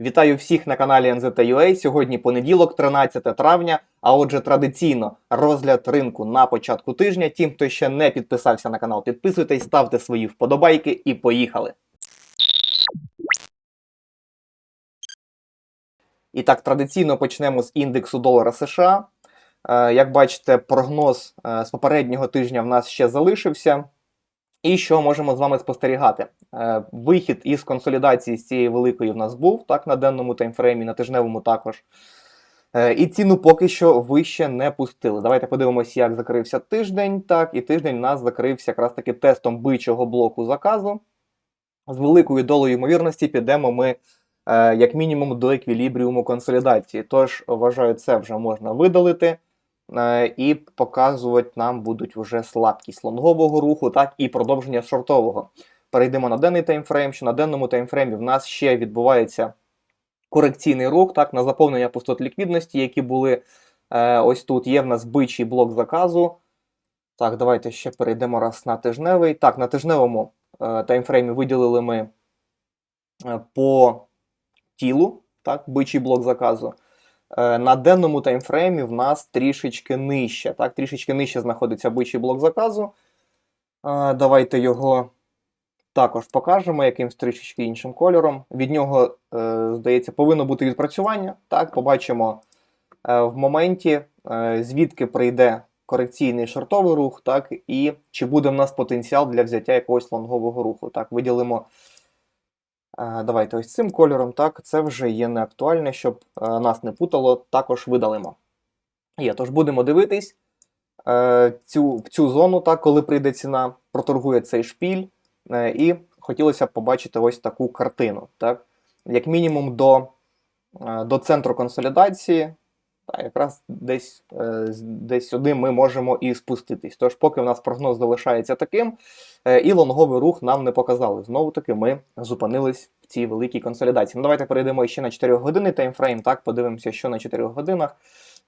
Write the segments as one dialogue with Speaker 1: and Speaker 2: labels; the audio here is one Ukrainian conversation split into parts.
Speaker 1: Вітаю всіх на каналі NZTA.ua. Сьогодні понеділок, 13 травня. А отже, традиційно розгляд ринку на початку тижня. Тим, хто ще не підписався на канал, підписуйтесь, ставте свої вподобайки і поїхали. І так, традиційно почнемо з індексу долара США. Е, Як бачите, прогноз е, з попереднього тижня в нас ще залишився. І що можемо з вами спостерігати? Е, Вихід із консолідації з цієї великої в нас був так на денному таймфреймі, на тижневому також. Е, І ціну поки що вище не пустили. Давайте подивимося, як закрився тиждень. Так, і тиждень у нас закрився якраз таки тестом бичого блоку заказу. З великою долею ймовірності підемо ми е, як мінімум до еквілібріуму консолідації. Тож вважаю, це вже можна видалити. Е, І показувати нам будуть вже слабкість лонгового руху, так і продовження шортового. Перейдемо на денний таймфрейм, що на денному таймфреймі в нас ще відбувається корекційний рух, так, на заповнення пустот ліквідності, які були е, ось тут. Є в нас бичий блок заказу. Так, давайте ще перейдемо раз на тижневий. Так, на тижневому е, таймфреймі виділили ми е, по тілу, так, бичий блок заказу. Е, На денному таймфреймі в нас трішечки нижче. Так, трішечки нижче знаходиться бичий блок заказу. Е, Давайте його також покажемо якимсь трішечки іншим кольором. Від нього, е, здається, повинно бути відпрацювання. Так, побачимо в моменті, звідки прийде корекційний шортовий рух, так, і чи буде в нас потенціал для взяття якогось лонгового руху. Так, виділимо. Е, Давайте ось цим кольором, так, це вже є не актуальне, щоб е, нас не путало, також видалимо. Є, тож будемо дивитись е, цю, в цю зону, так, коли прийде ціна, проторгує цей шпіль, і хотілося б побачити ось таку картину. Так? Як мінімум до, до центру консолідації, так, якраз десь, е, десь сюди ми можемо і спуститись. Тож, поки в нас прогноз залишається таким, е, і лонговий рух нам не показали. Знову таки, ми зупинились в цій великій консолідації. Ну, давайте перейдемо ще на 4 години таймфрейм, так, подивимося, що на 4 годинах.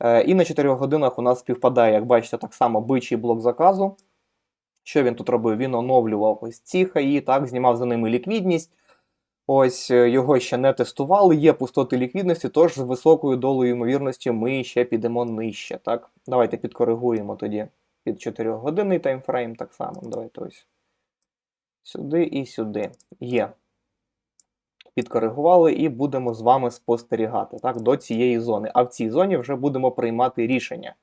Speaker 1: Е, І на 4 годинах у нас співпадає, як бачите, так само бичий блок заказу. Що він тут робив? Він оновлював ось ці хаї, так, знімав за ними ліквідність. Ось е, його ще не тестували. Є пустоти ліквідності, тож з високою долею ймовірності ми ще підемо нижче. Так? Давайте підкоригуємо тоді під 4 годинний таймфрейм. Так само. Давайте ось сюди і сюди. Є. Підкоригували і будемо з вами спостерігати так, до цієї зони. А в цій зоні вже будемо приймати рішення.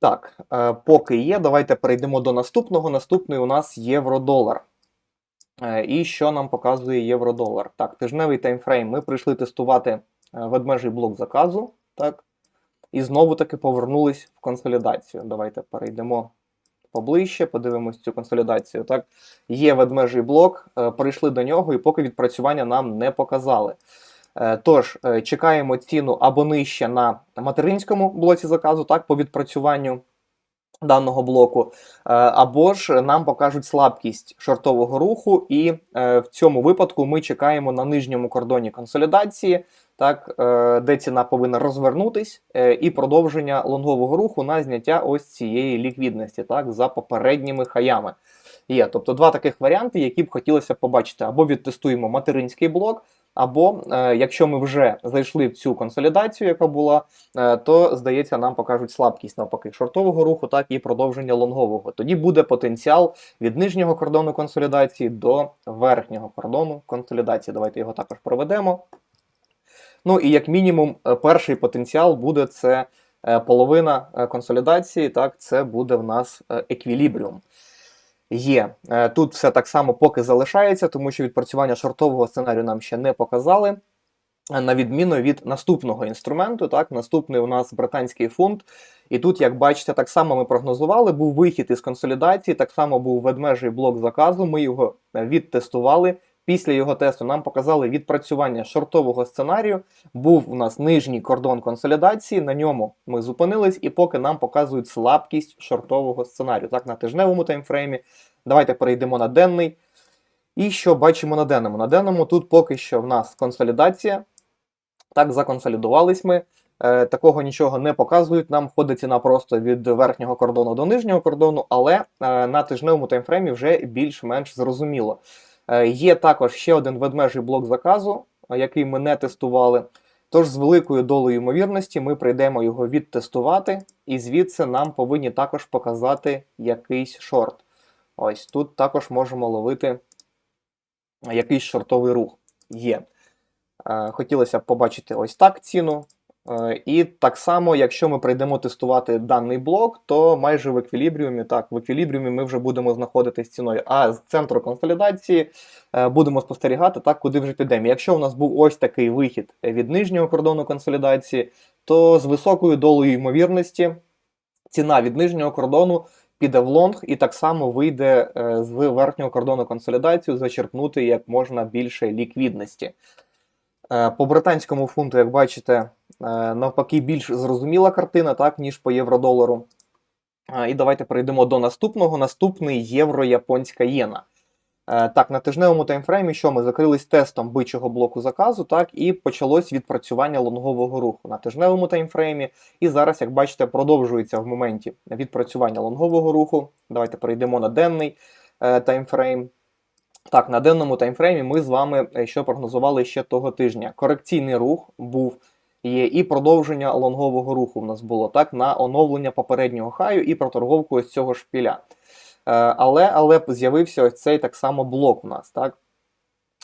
Speaker 1: Так, е, поки є, давайте перейдемо до наступного. Наступний у нас євро-долар. Е, І що нам показує євро-долар? Так, тижневий таймфрейм. Ми прийшли тестувати е, ведмежий блок заказу. Так, і знову таки повернулись в консолідацію. Давайте перейдемо поближче, подивимось цю консолідацію. Так, є ведмежий блок, е, прийшли до нього, і поки відпрацювання нам не показали. Тож, чекаємо ціну або нижче на материнському блоці заказу, так, по відпрацюванню даного блоку, е, або ж нам покажуть слабкість шортового руху, і е, в цьому випадку ми чекаємо на нижньому кордоні консолідації, так, е, де ціна повинна розвернутись, і продовження лонгового руху на зняття ось цієї ліквідності, так, за попередніми хаями. Є, тобто два таких варіанти, які б хотілося побачити, або відтестуємо материнський блок, або е, якщо ми вже зайшли в цю консолідацію, яка була, е, то здається, нам покажуть слабкість навпаки шортового руху, так і продовження лонгового. Тоді буде потенціал від нижнього кордону консолідації до верхнього кордону консолідації. Давайте його також проведемо. Ну і як мінімум, е, перший потенціал буде це половина консолідації. Так, це буде в нас еквілібріум. Є. Е, Тут все так само поки залишається, тому що відпрацювання шортового сценарію нам ще не показали. Е, На відміну від наступного інструменту, так, наступний у нас британський фунт. І тут, як бачите, так само ми прогнозували, був вихід із консолідації, так само був ведмежий блок заказу. Ми його е, відтестували. Після його тесту нам показали відпрацювання шортового сценарію. Був у нас нижній кордон консолідації, на ньому ми зупинились, і поки нам показують слабкість шортового сценарію. Так, на тижневому таймфреймі. Давайте перейдемо на денний. І що бачимо на денному? На денному тут поки що в нас консолідація. Так, законсолідувались ми. Е, такого нічого не показують. Нам ходить ціна просто від верхнього кордону до нижнього кордону, але е, на тижневому таймфреймі вже більш-менш зрозуміло. Е, є також ще один ведмежий блок заказу. е, який ми не тестували. Тож з великою долею ймовірності ми прийдемо його відтестувати, і звідси нам повинні також показати якийсь шорт. Ось тут також можемо ловити якийсь шортовий рух. Є. Е, Хотілося б побачити ось так ціну. Е, І так само, якщо ми прийдемо тестувати даний блок, то майже в еквілібріумі, так, в еквілібріумі ми вже будемо знаходитись ціною. А з центру консолідації е, будемо спостерігати, так, куди вже підемо. Якщо у нас був ось такий вихід від нижнього кордону консолідації, то з високою долею ймовірності ціна від нижнього кордону піде в лонг і так само вийде е, з верхнього кордону консолідацію зачерпнути як можна більше ліквідності. Е, По британському фунту, як бачите, е, навпаки, більш зрозуміла картина, так, ніж по євро-долару. Е, І давайте перейдемо до наступного. Наступний євро-японська єна. Так, на тижневому таймфреймі, що ми закрились тестом бичого блоку заказу, так, і почалось відпрацювання лонгового руху на тижневому таймфреймі. І зараз, як бачите, продовжується в моменті відпрацювання лонгового руху. Давайте перейдемо на денний таймфрейм. Так, на денному таймфреймі ми з вами е, що прогнозували ще того тижня. Корекційний рух був є і продовження лонгового руху в нас було так на оновлення попереднього хаю і проторговку ось цього шпіля. Е, але але з'явився ось цей так само блок у нас, так?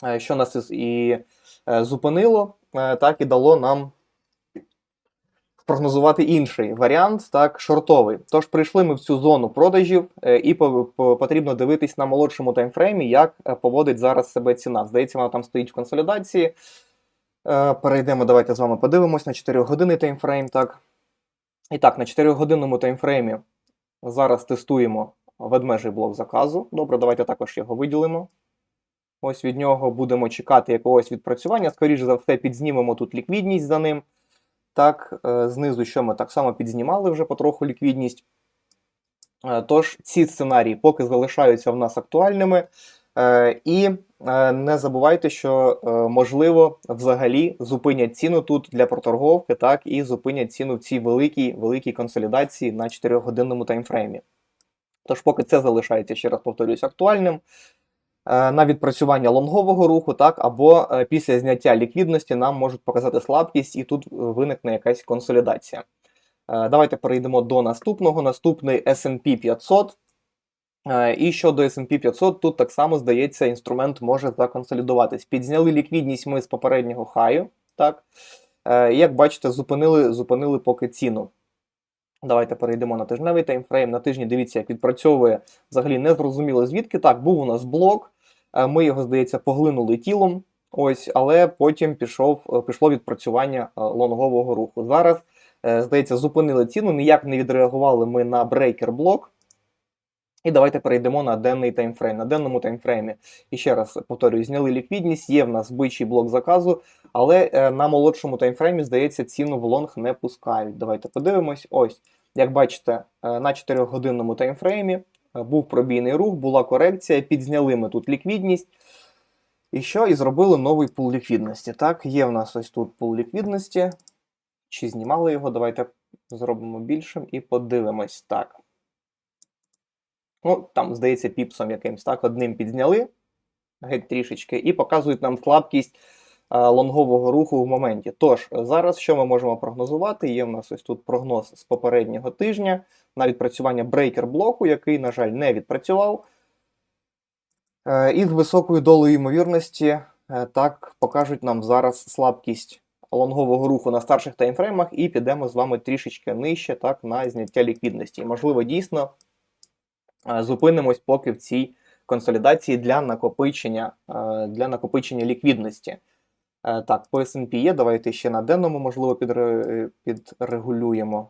Speaker 1: Е, що нас і зупинило, так і дало нам прогнозувати інший варіант, так, шортовий. Тож прийшли ми в цю зону продажів, е, і по- по- потрібно дивитись на молодшому таймфреймі, як е, поводить зараз себе ціна. Здається, вона там стоїть в консолідації. Е, Перейдемо, давайте з вами подивимось на 4 години таймфрейм. Так. І так, на 4 годинному таймфреймі зараз тестуємо ведмежий блок заказу. Добре, давайте також його виділимо. Ось від нього будемо чекати якогось відпрацювання. Скоріше за все, підзнімемо тут ліквідність за ним. Так, е, знизу, що ми так само підзнімали вже потроху ліквідність. Е, Тож ці сценарії поки залишаються в нас актуальними. Е, І не забувайте, що можливо взагалі зупинять ціну тут для проторговки, так, і зупинять ціну в цій великій великій консолідації на 4-годинному таймфреймі. Тож, поки це залишається, ще раз повторюсь, актуальним. Е, На відпрацювання лонгового руху, так, або е, після зняття ліквідності нам можуть показати слабкість, і тут е, виникне якась консолідація. Давайте перейдемо до наступного. Наступний SP 500. Е, І щодо S&P 500, тут так само здається, інструмент може законсолідуватись. Підзняли ліквідність ми з попереднього хаю. Так? Як бачите, зупинили, зупинили поки ціну. Давайте перейдемо на тижневий таймфрейм. На тижні дивіться, як відпрацьовує взагалі незрозуміло звідки. Так, був у нас блок. Е, Ми його, здається, поглинули тілом. Ось, але потім пішов, е, пішло відпрацювання е, лонгового руху. Зараз, здається, зупинили ціну, ніяк не відреагували ми на брейкер блок. І давайте перейдемо на денний таймфрейм. На денному таймфреймі, і ще раз повторюю, зняли ліквідність, є в нас бичий блок заказу, але на молодшому таймфреймі, здається, ціну в лонг не пускають. Давайте подивимось. Ось, як бачите, на 4-годинному таймфреймі був пробійний рух, була корекція, підзняли ми тут ліквідність. І що? І зробили новий пул ліквідності. Так, є в нас ось тут пул ліквідності. Чи знімали його? Давайте зробимо більшим і подивимось. Так. Ну, там, здається, піпсом якимсь, так, одним підзняли геть трішечки, і показують нам слабкість лонгового руху в моменті. Тож, зараз що ми можемо прогнозувати? Є в нас ось тут прогноз з попереднього тижня на відпрацювання брейкер блоку, який, на жаль, не відпрацював. Е, І з високою долею ймовірності е, так покажуть нам зараз слабкість лонгового руху на старших таймфреймах, і підемо з вами трішечки нижче так, на зняття ліквідності. І, можливо, дійсно е, зупинимось поки в цій консолідації для накопичення, е, для накопичення ліквідності. Е, Так, по S&P є, давайте ще на денному, можливо, підре- підрегулюємо.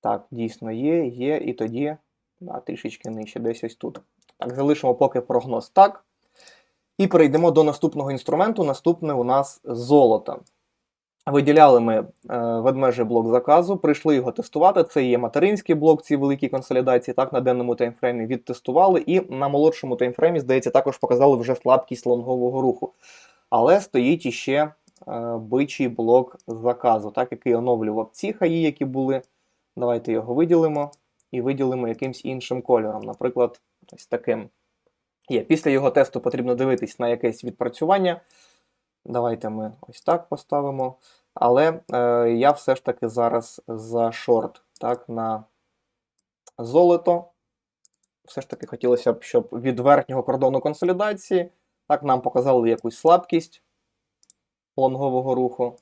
Speaker 1: Так, дійсно є, є, і тоді да, трішечки нижче, десь ось тут. Так, залишимо поки прогноз так. І перейдемо до наступного інструменту. Наступне у нас золото. Виділяли ми е, ведмежий блок заказу, прийшли його тестувати. Це є материнський блок цій великій консолідації, так, на денному таймфреймі відтестували. І на молодшому таймфреймі, здається, також показали вже слабкість лонгового руху. Але стоїть іще е, бичий блок заказу, так, який оновлював ці хаї, які були. Давайте його виділимо і виділимо якимсь іншим кольором, наприклад, ось таким. Є. Після його тесту потрібно дивитись на якесь відпрацювання. Давайте ми ось так поставимо. Але е, я все ж таки зараз за шорт, так, на золото. Все ж таки хотілося б, щоб від верхнього кордону консолідації так, нам показали якусь слабкість лонгового руху.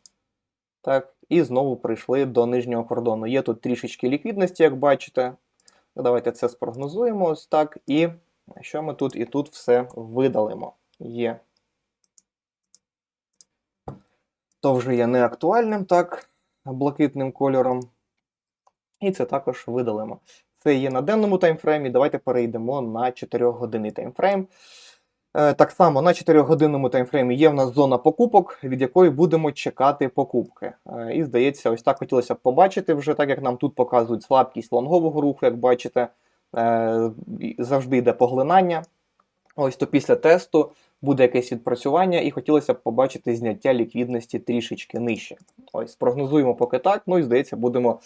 Speaker 1: Так, і знову прийшли до нижнього кордону. Є тут трішечки ліквідності, як бачите. Давайте це спрогнозуємо ось так. І що ми тут і тут все видалимо. Є. То вже є неактуальним, так, блакитним кольором. І це також видалимо. Це є на денному таймфреймі. Давайте перейдемо на 4 годинний таймфрейм. Е, Так само на 4-годинному таймфреймі є в нас зона покупок, від якої будемо чекати покупки. Е, І здається, ось так хотілося б побачити вже, так як нам тут показують слабкість лонгового руху, як бачите, е, завжди йде поглинання. Ось то після тесту буде якесь відпрацювання, і хотілося б побачити зняття ліквідності трішечки нижче. Ось, прогнозуємо поки так. Ну і здається, будемо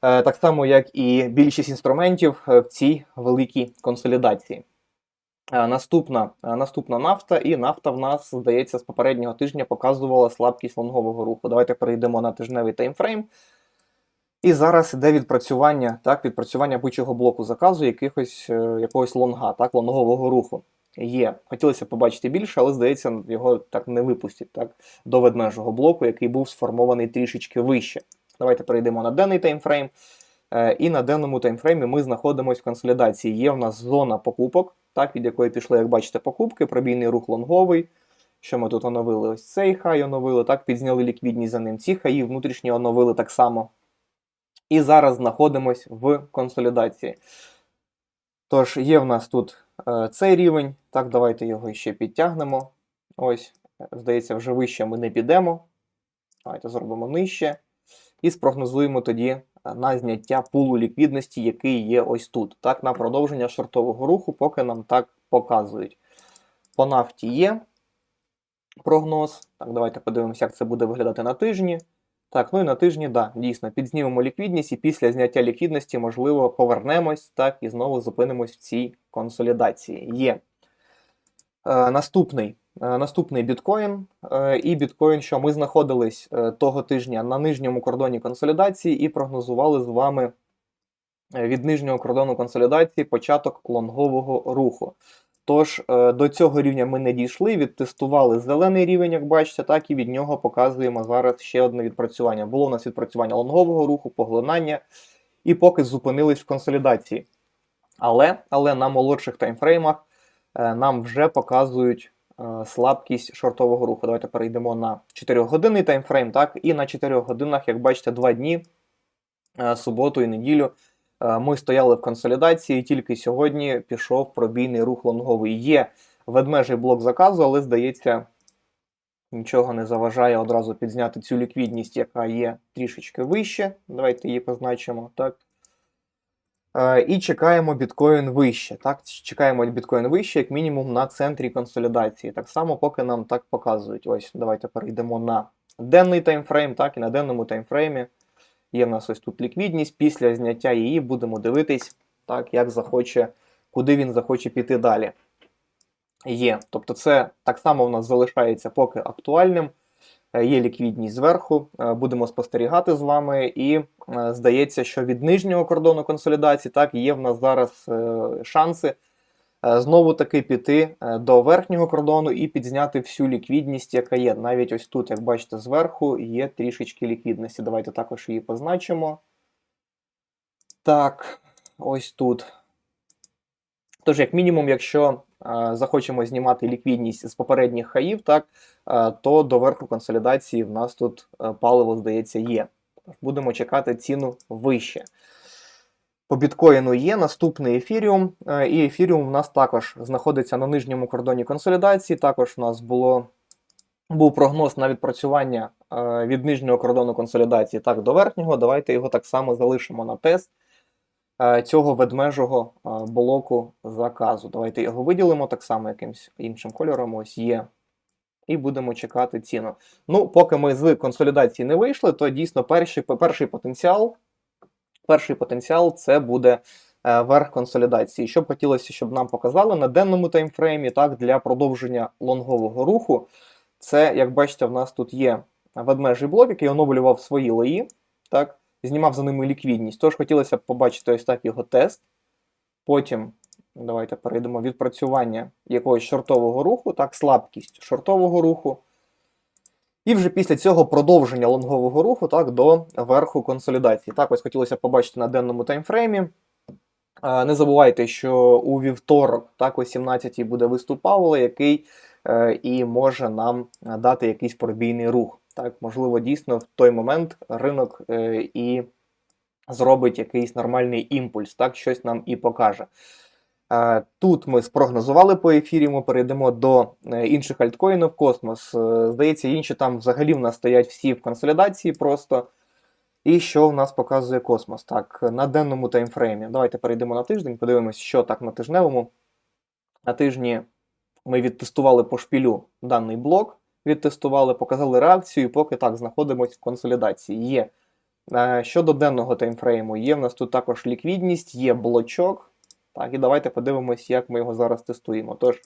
Speaker 1: так само, як і більшість інструментів в цій великій консолідації. Е, Наступна, е, наступна нафта, і нафта в нас, здається, з попереднього тижня показувала слабкість лонгового руху. Давайте перейдемо на тижневий таймфрейм. І зараз йде відпрацювання, так, відпрацювання бичого блоку заказу якихось, е, якогось лонга, так, лонгового руху. Є. Хотілося побачити більше, але здається, його так не випустять так, до ведмежого блоку, який був сформований трішечки вище. Давайте перейдемо на денний таймфрейм. Е, І на денному таймфреймі ми знаходимося в консолідації. Є в нас зона покупок, так, від якої пішли, як бачите, покупки, пробійний рух лонговий. Що ми тут оновили? Ось цей хай оновили, так, підзняли ліквідність за ним. Ці хаї внутрішні оновили так само. І зараз знаходимось в консолідації. Тож, є в нас тут е, цей рівень. Так, давайте його ще підтягнемо. Ось, здається, вже вище ми не підемо. Давайте зробимо нижче. І спрогнозуємо тоді на зняття пулу ліквідності, який є ось тут. Так, на продовження шортового руху, поки нам так показують. По нафті є прогноз. Так, давайте подивимося, як це буде виглядати на тижні. Так, ну і на тижні, да, дійсно, підзнімемо ліквідність, і після зняття ліквідності, можливо, повернемось так, і знову зупинимось в цій консолідації. Є. Е, наступний, е, наступний біткоін. Е, і біткоін, що ми знаходились е, того тижня на нижньому кордоні консолідації і прогнозували з вами е, від нижнього кордону консолідації початок лонгового руху. Тож е, до цього рівня ми не дійшли, відтестували зелений рівень, як бачите, так і від нього показуємо зараз ще одне відпрацювання. Було у нас відпрацювання лонгового руху, поглинання, і поки зупинились в консолідації. Але, але на молодших таймфреймах е, нам вже показують е, слабкість шортового руху. Давайте перейдемо на 4-годинний таймфрейм, так, і на 4 годинах, як бачите, 2 дні, е, суботу і неділю. Е, Ми стояли в консолідації, тільки сьогодні пішов пробійний рух лонговий. Є ведмежий блок заказу, але здається, нічого не заважає одразу підзняти цю ліквідність, яка є трішечки вище. Давайте її позначимо. так. Е, І чекаємо біткоін вище. Так, чекаємо біткоін вище, як мінімум, на центрі консолідації. Так само, поки нам так показують. Ось, давайте перейдемо на денний таймфрейм, так, і на денному таймфреймі. Є в нас ось тут ліквідність. Після зняття її будемо дивитись, так, як захоче, куди він захоче піти далі. Є. Тобто, це так само в нас залишається поки актуальним. Е, Є ліквідність зверху, е, будемо спостерігати з вами, і е, здається, що від нижнього кордону консолідації так є в нас зараз шанси знову таки піти до верхнього кордону і підзняти всю ліквідність, яка є. Навіть ось тут, як бачите, зверху є трішечки ліквідності. Давайте також її позначимо. Так, ось тут. Тож, як мінімум, якщо е, захочемо знімати ліквідність з попередніх хаїв, так, е, то до верху консолідації в нас тут е, паливо, здається, є. Будемо чекати ціну вище. По біткоїну є наступний ефіріум, і ефіріум в нас також знаходиться на нижньому кордоні консолідації. Також у нас було, був прогноз на відпрацювання від нижнього кордону консолідації так до верхнього. Давайте його так само залишимо на тест цього ведмежого е, блоку заказу. Давайте його виділимо так само якимось іншим кольором. Ось є. І будемо чекати ціну. Ну, поки ми з консолідації не вийшли, то дійсно перший, перший потенціал. Перший потенціал це буде е, верх консолідації. Що б хотілося, щоб нам показали на денному таймфреймі, так, для продовження лонгового руху. Це, як бачите, в нас тут є ведмежий блок, який оновлював свої лої, так, знімав за ними ліквідність. Тож хотілося б побачити ось так його тест. Потім давайте перейдемо відпрацювання якогось шортового руху, так, слабкість шортового руху. І вже після цього продовження лонгового руху так, до верху консолідації. Так, ось хотілося побачити на денному таймфреймі. Не забувайте, що у вівторок, так, о 17-й буде виступ Павла, який е, і може нам дати якийсь пробійний рух. Так, можливо, дійсно в той момент ринок е, і зробить якийсь нормальний імпульс, так, щось нам і покаже. Е, Тут ми спрогнозували по ефірі, ми перейдемо до е, інших альткоїнів Космос. Е, Здається, інші там взагалі в нас стоять всі в консолідації просто. І що в нас показує космос? Так, на денному таймфреймі. Давайте перейдемо на тиждень, подивимось, що так на тижневому. На тижні ми відтестували по шпілю даний блок, відтестували, показали реакцію, і поки так знаходимося в консолідації. Є. Е, Щодо денного таймфрейму, є в нас тут також ліквідність, є блочок. Так, і давайте подивимось, як ми його зараз тестуємо. Тож,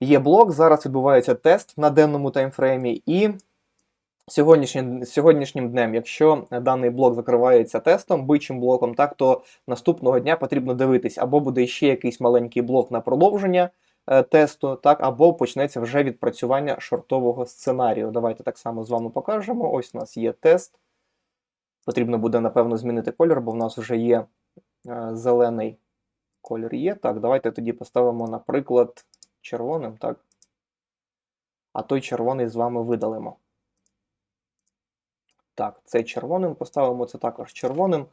Speaker 1: є блок, зараз відбувається тест на денному таймфреймі, і сьогоднішнім, сьогоднішнім днем, якщо даний блок закривається тестом, бичим блоком, так, то наступного дня потрібно дивитись, або буде ще якийсь маленький блок на продовження тесту, так, або почнеться вже відпрацювання шортового сценарію. Давайте так само з вами покажемо. Ось у нас є тест. Потрібно буде, напевно, змінити колір, бо в нас вже є е, зелений колір є. Так, давайте тоді поставимо, наприклад, червоним, так. А той червоний з вами видалимо. Так, цей червоним поставимо, це також червоним.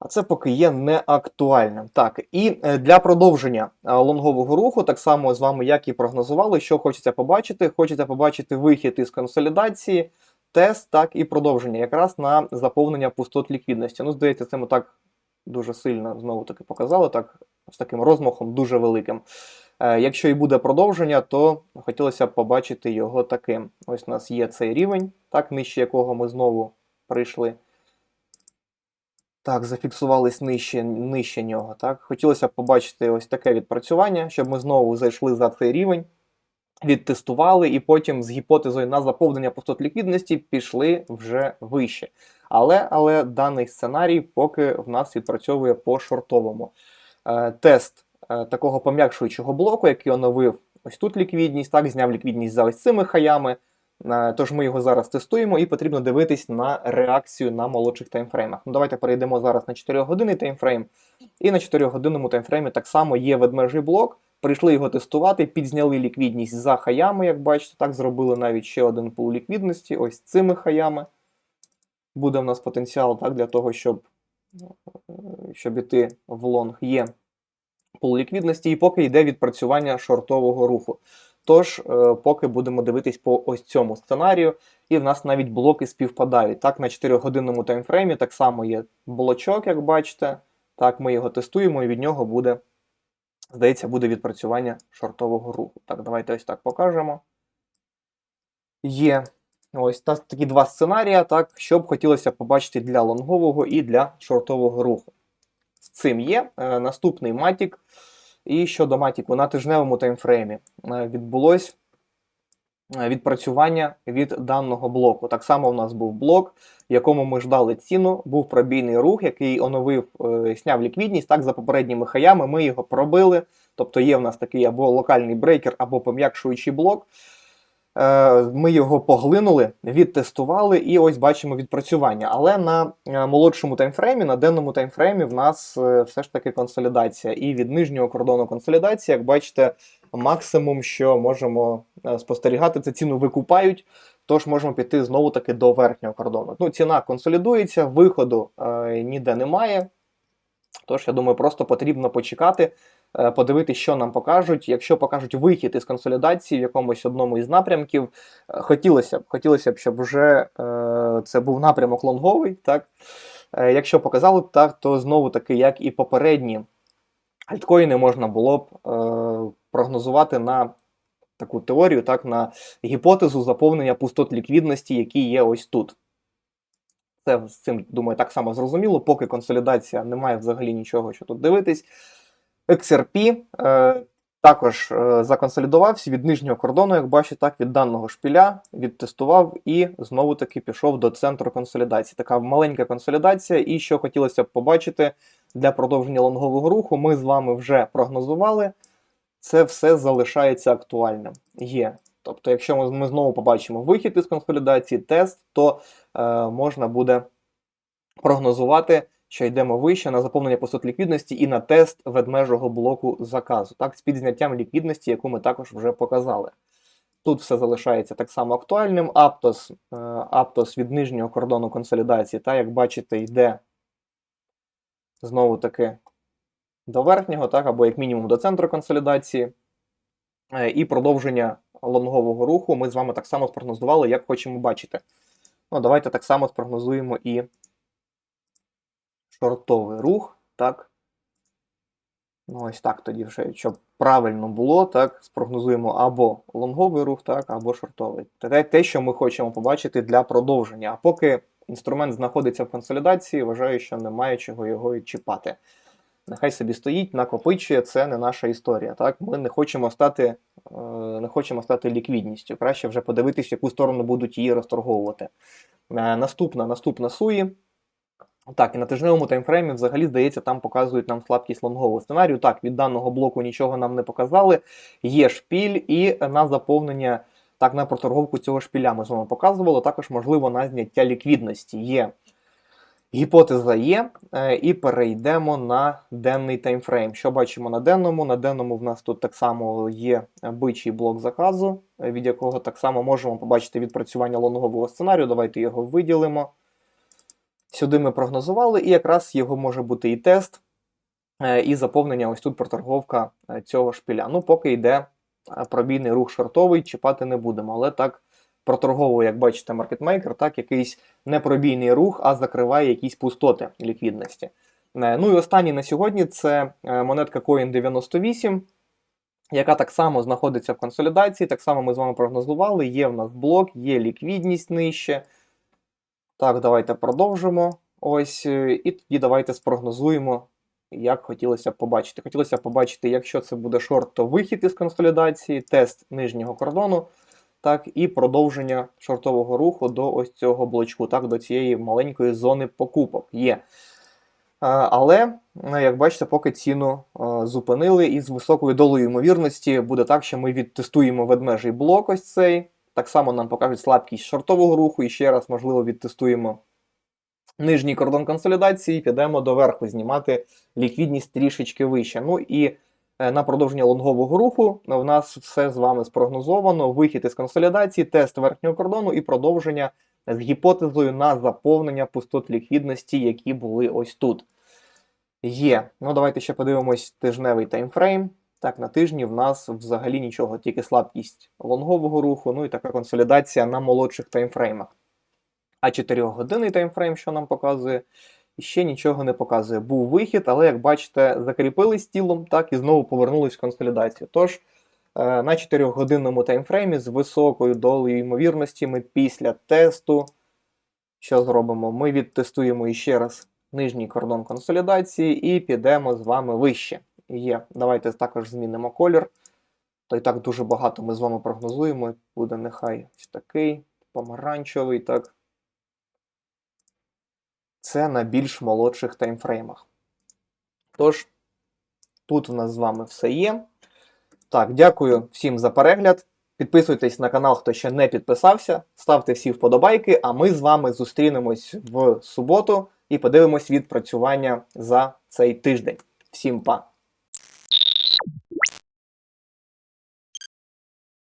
Speaker 1: А це поки є неактуальним. Так, і е, для продовження е, лонгового руху, так само з вами, як і прогнозували, що хочеться побачити. Хочеться побачити вихід із консолідації, тест, так, і продовження, якраз на заповнення пустот ліквідності. Ну, здається, це ми так дуже сильно знову таки показали, так, з таким розмахом дуже великим. Е, Якщо і буде продовження, то хотілося б побачити його таким. Ось у нас є цей рівень, так, нижче якого ми знову прийшли. Так, зафіксувались нижче, нижче нього. Так. Хотілося б побачити ось таке відпрацювання, щоб ми знову зайшли за цей рівень, відтестували і потім з гіпотезою на заповнення пустот ліквідності пішли вже вище. Але, але даний сценарій поки в нас відпрацьовує по шортовому. Е, тест е, такого пом'якшуючого блоку, який оновив ось тут ліквідність, так, зняв ліквідність за ось цими хаями. Е, Тож ми його зараз тестуємо і потрібно дивитись на реакцію на молодших таймфреймах. Ну, давайте перейдемо зараз на 4 години таймфрейм. І на 4 годинному таймфреймі так само є ведмежий блок. Прийшли його тестувати, підзняли ліквідність за хаями, як бачите, так зробили навіть ще один пул ліквідності, ось цими хаями. Буде в нас потенціал так, для того, щоб, щоб іти в лонг. Є пул ліквідності, і поки йде відпрацювання шортового руху. Тож, е, поки будемо дивитись по ось цьому сценарію, і в нас навіть блоки співпадають. Так, на 4-годинному таймфреймі так само є блочок, як бачите. Так, ми його тестуємо, і від нього буде, здається, буде відпрацювання шортового руху. Так, давайте ось так покажемо. Є ось та- такі два сценарії, так, що б хотілося побачити для лонгового і для шортового руху. З цим є. Е, наступний матік. І щодо матіку, на тижневому таймфреймі е, відбулось е, відпрацювання від даного блоку. Так само у нас був блок, в якому ми ждали ціну, був пробійний рух, який оновив, е, сняв ліквідність. Так, за попередніми хаями ми його пробили. Тобто є в нас такий або локальний брейкер, або пом'якшуючий блок. Е, Ми його поглинули, відтестували, і ось бачимо відпрацювання. Але на е, молодшому таймфреймі, на денному таймфреймі, в нас е, все ж таки консолідація. І від нижнього кордону консолідації, як бачите, максимум, що можемо спостерігати, це ціну викупають. Тож можемо піти знову таки до верхнього кордону. Ну, ціна консолідується, виходу е, ніде немає. Тож, я думаю, просто потрібно почекати, е, подивитися, що нам покажуть. Якщо покажуть вихід із консолідації в якомусь одному із напрямків, е, хотілося б, хотілося б, щоб вже е, це був напрямок лонговий. Так? Якщо показали б так, то знову таки, як і попередні альткоїни, можна було б прогнозувати на таку теорію, так, на гіпотезу заповнення пустот ліквідності, які є ось тут. Це з цим, думаю, так само зрозуміло, поки консолідація немає взагалі нічого, що тут дивитись. XRP е, також е, законсолідувався від нижнього кордону, як бачите, так, від даного шпіля, відтестував і знову таки пішов до центру консолідації. Така маленька консолідація. І що хотілося б побачити для продовження лонгового руху, ми з вами вже прогнозували. Це все залишається актуальним. Є. Тобто, якщо ми, ми знову побачимо вихід із консолідації, тест, то е, можна буде прогнозувати, що йдемо вище на заповнення пустот ліквідності і на тест ведмежого блоку заказу, так, з підзняттям ліквідності, яку ми також вже показали. Тут все залишається так само актуальним. Аптос, е, Аптос від нижнього кордону консолідації, та, як бачите, йде знову таки до верхнього, так, або як мінімум до центру консолідації. Е, І продовження лонгового руху ми з вами так само спрогнозували, як хочемо бачити. Ну, давайте так само спрогнозуємо і шортовий рух, так. Ну, ось так тоді вже, щоб правильно було, так, спрогнозуємо або лонговий рух, так, або шортовий. Це те, що ми хочемо побачити для продовження. А поки інструмент знаходиться в консолідації, вважаю, що немає чого його і чіпати. Нехай собі стоїть, накопичує, це не наша історія. Так? Ми не хочемо стати, е, не хочемо стати ліквідністю. Краще вже подивитись, в яку сторону будуть її розторговувати. Е, Наступна, наступна суї. Так, і на тижневому таймфреймі взагалі, здається, там показують нам слабкість лонгового сценарію. Так, від даного блоку нічого нам не показали. Є шпіль, і на заповнення, так, на проторговку цього шпіля ми з вами показували. Також, можливо, на зняття ліквідності. Є гіпотеза є. Е, І перейдемо на денний таймфрейм. Що бачимо на денному? На денному в нас тут так само є бичий блок заказу, від якого так само можемо побачити відпрацювання лонгового сценарію. Давайте його виділимо. Сюди ми прогнозували, і якраз його може бути і тест, е, і заповнення ось тут проторговка е, цього шпіля. Ну, поки йде пробійний рух шортовий, чіпати не будемо. Але так проторговує, як бачите, маркетмейкер, так, якийсь не пробійний рух, а закриває якісь пустоти ліквідності. Е, Ну і останній на сьогодні це е, монетка Coin 98. Яка так само знаходиться в консолідації, так само ми з вами прогнозували. Є в нас блок, є ліквідність нижче. Так, давайте продовжимо. Ось, е, і тоді давайте спрогнозуємо, як хотілося б побачити. Хотілося б побачити, якщо це буде шорт, то вихід із консолідації, тест нижнього кордону, так, і продовження шортового руху до ось цього блочку, так, до цієї маленької зони покупок є. Але, е, як бачите, поки ціну е, зупинили, і з високою долею ймовірності буде так, що ми відтестуємо ведмежий блок ось цей. Так само нам покажуть слабкість шортового руху, і ще раз, можливо, відтестуємо нижній кордон консолідації, і підемо до верху знімати ліквідність трішечки вище. Ну і на продовження лонгового руху в нас все з вами спрогнозовано. Вихід із консолідації, тест верхнього кордону і продовження з гіпотезою на заповнення пустот ліквідності, які були ось тут. Є. Ну, давайте ще подивимось тижневий таймфрейм. Так, на тижні в нас взагалі нічого, тільки слабкість лонгового руху, ну і така консолідація на молодших таймфреймах. А 4-годинний таймфрейм, що нам показує, ще нічого не показує. Був вихід, але, як бачите, закріпились тілом, так, і знову повернулись в консолідацію. Тож, е, на 4-годинному таймфреймі з високою долею ймовірності ми після тесту, що зробимо? Ми відтестуємо іще раз нижній кордон консолідації і підемо з вами вище є. Давайте також змінимо колір. То і так дуже багато ми з вами прогнозуємо. Буде нехай такий, помаранчевий, так. Це на більш молодших таймфреймах. Тож, тут у нас з вами все є. Так, дякую всім за перегляд. Підписуйтесь на канал, хто ще не підписався. Ставте всі вподобайки, а ми з вами зустрінемось в суботу і подивимось відпрацювання за цей тиждень. Всім па!